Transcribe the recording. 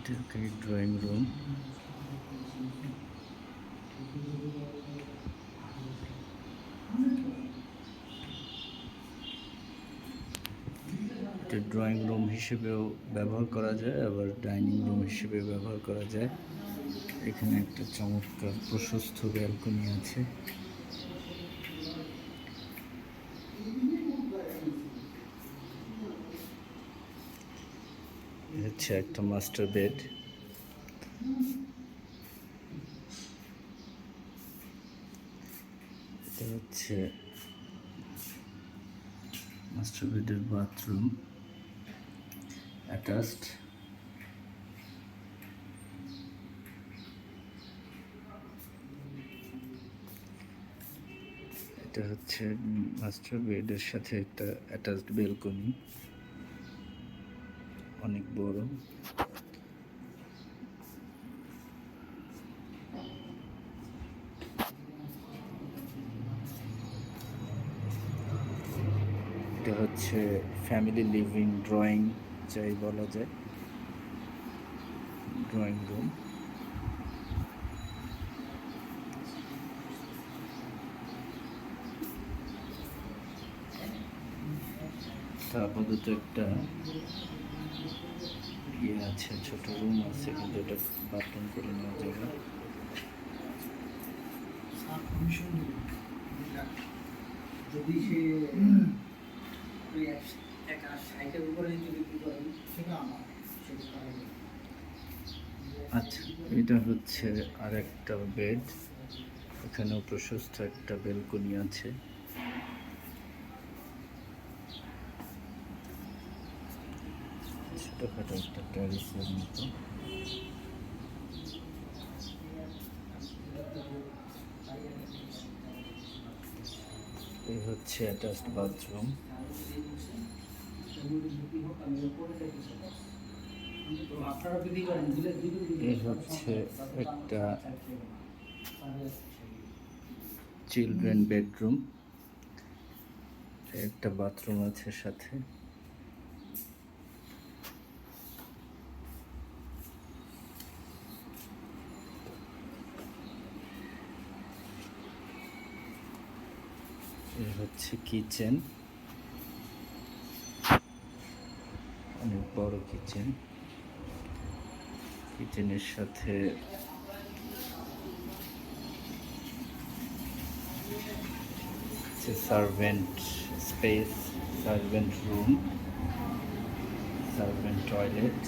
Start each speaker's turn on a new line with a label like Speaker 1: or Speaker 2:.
Speaker 1: এটাকে drawing room drawing room হিসেবেও ব্যবহার করা যায়, আবার ডাইনিং রুম হিসেবে ব্যবহার করা যায়। এখানে একটা চমৎকার প্রশস্ত ব্যালকনি আছে এ হচ্ছে একটা মাস্টার বেড এটা হচ্ছে মাস্টার বেডের বাথরুম অ্যাটাচড এটা হচ্ছে মাস্টার বেডের সাথে একটা অ্যাটাচড বেলকনি অনেক বড়। এটা হচ্ছে ফ্যামিলি লিভিং ড্রয়িং যাই বলা যায়। ড্রয়িং রুম আপাতত একটা ইয়ে আছে ছোট রুম আছে কিন্তু এটা বাথরুম করে নেওয়া যাবে
Speaker 2: যদি সে ওই এক- একা ষাটের উপরে যদি সেটা আমার
Speaker 1: আচ্ছা এটা হচ্ছে আর একটা বেড এখানেও প্রশস্ত একটা বেলকনি আছে। ছোটখাটো একটা ট্যারিসের মতো হচ্ছে অ্যাটাচড বাথরুম এই হচ্ছে একটা চিলড্রেন বেডরুম একটা বাথরুম আছে সাথে। হচ্ছে কিচেন। অনেক বড় কিচেন। কিচেনের সাথে servant space servant room servant toilet.